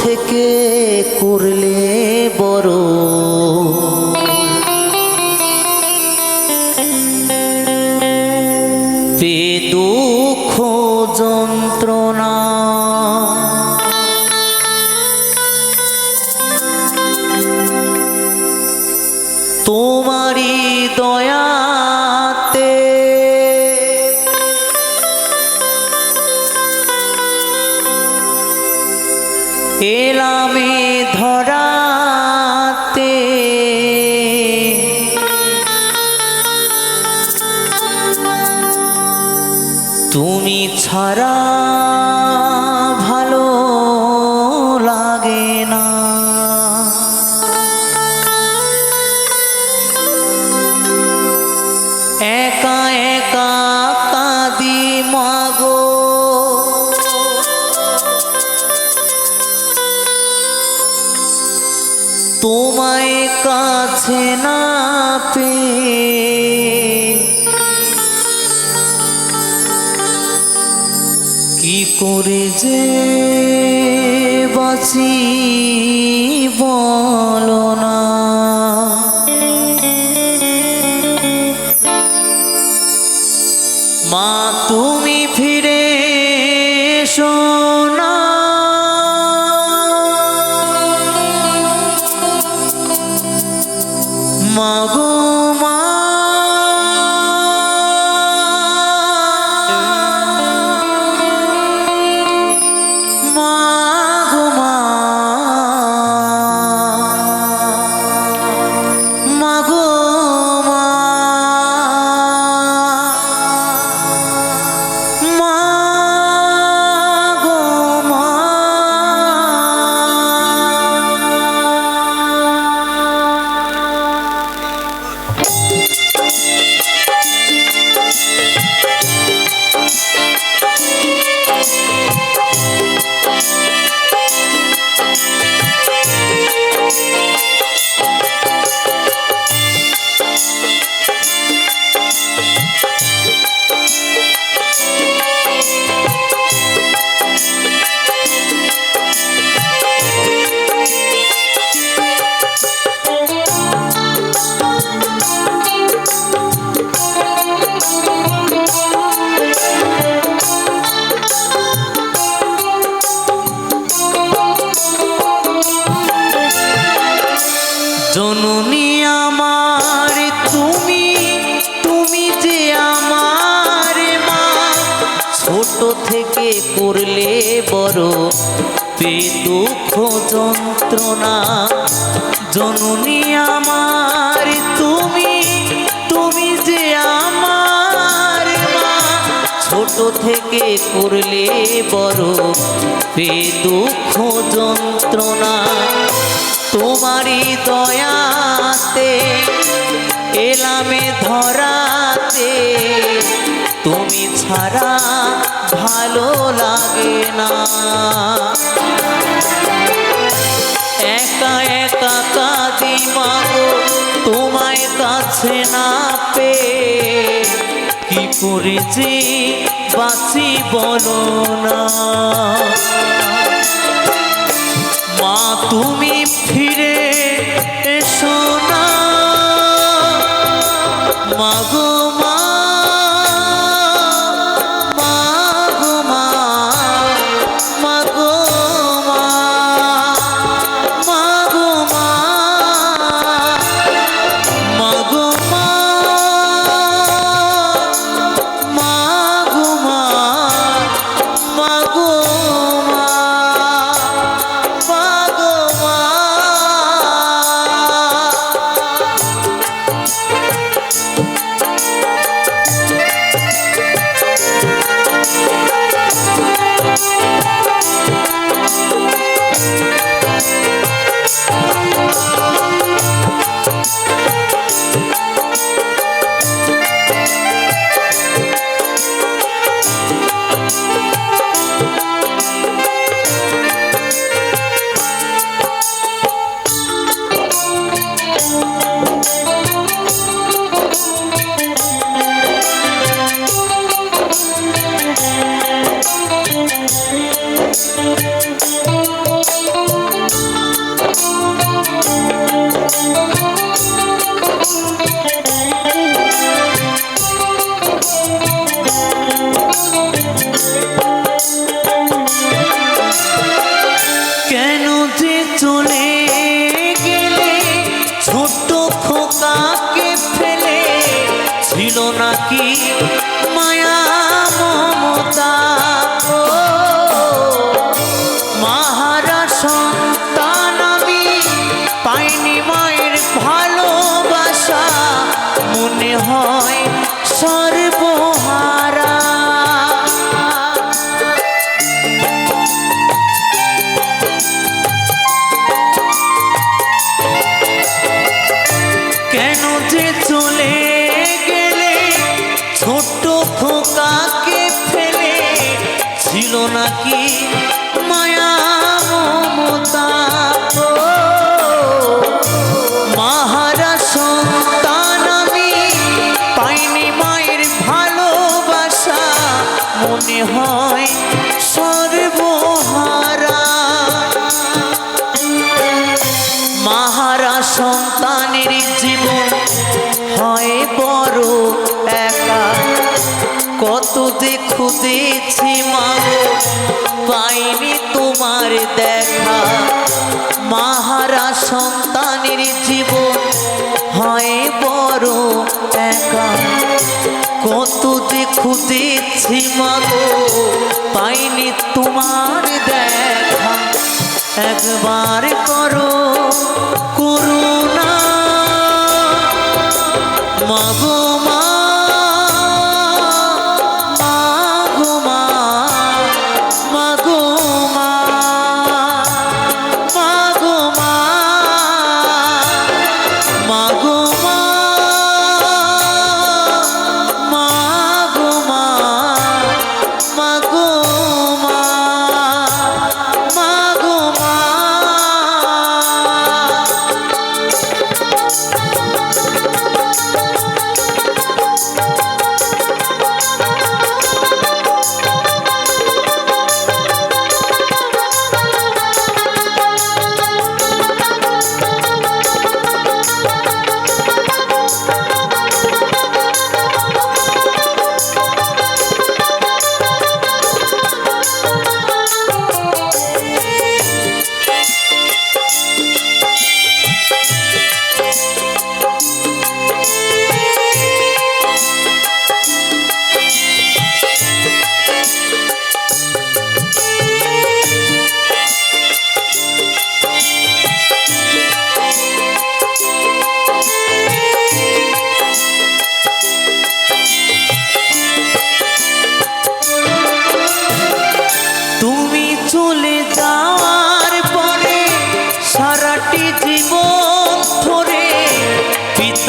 থেকে করলে বড়। পে দুঃখ যন্ত্রণা ছাড়া ভালো লাগে না। একা একা কাঁদি মাগো। তোমায় কাছে না কি করে যে বাঁচি বলো না। মা তুমি ফিরে এসো না। মাগো জননী আমার, তুমি তুমি যে আমার মা, ছোট থেকে করলে বড় পে দুঃখ যন্ত্রণা। জননী আমার, তুমি তুমি যে আমার মা, ছোট থেকে করলে বড় পে দুঃখ যন্ত্রণা। তোমারই দয়াতে, এলামে ধরাতে। তুমি ছাড়া ভালো লাগে না। একা একা কাঁদি মাগো, তোমায় কাছে না পে কি করে যে বাঁচি বলো না। মা তুমি ফিরে এসো না। মাগো Thank you. নাকি মায়া মমতা মাহারা সন্তান আমি পাইনি মায়ের ভালোবাসা। মনে হয় সর্বহারা। হয় বড় একা। কত যে খুঁজেছি মাগো, পাইনি তোমার দেখা। একবার করো করুণা। মাগো মা।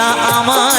পিতা আমার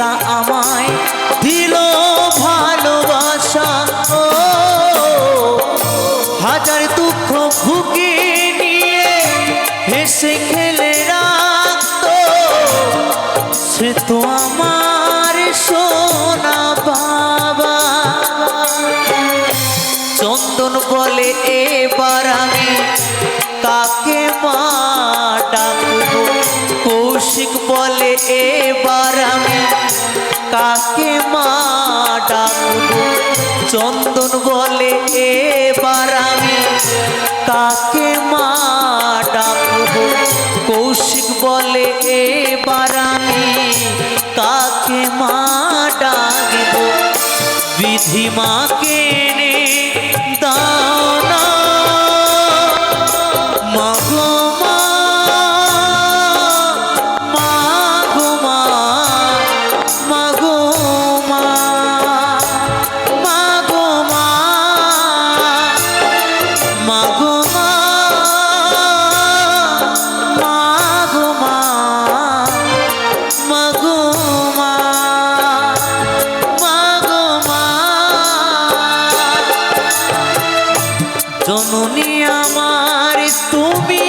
পিতা আমায় দিল ভালোবাসা। ও, হাজার দুঃখ ভুগে নিয়ে হেসে খেলে রাখত। সে তো আমার সোনা বাবা। চন্দন বলে এবার আমি কাকে মা বলে এবার আমি কাকে মা ডাকবো? চন্দন বলে, এবার আমি কাকে মা ডাকবো? কৌশিক বলে, এবার আমি কাকে মা ডাকবো? বিধি মাকে মাগো মা মাগো মা আমার তুমি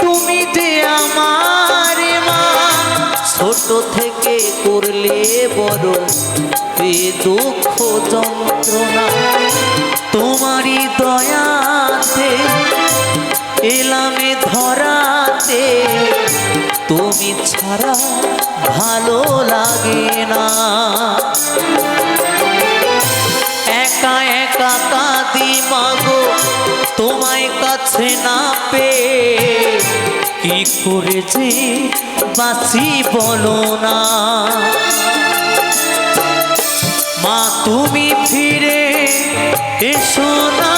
তুমি যে আমার মা ছোট থেকে করলে বড় এ দুঃখ যন্ত্রণা। তোমারই দয়াতে, এলামে ধরাতে। তুমি ছাড়া ভালো লাগে না। একা একা কাঁদি মাগো, তোমায় কাছে না পেয়ে। কি করেছে বাঁচি বলো না। মা তুমি ফিরে এসো না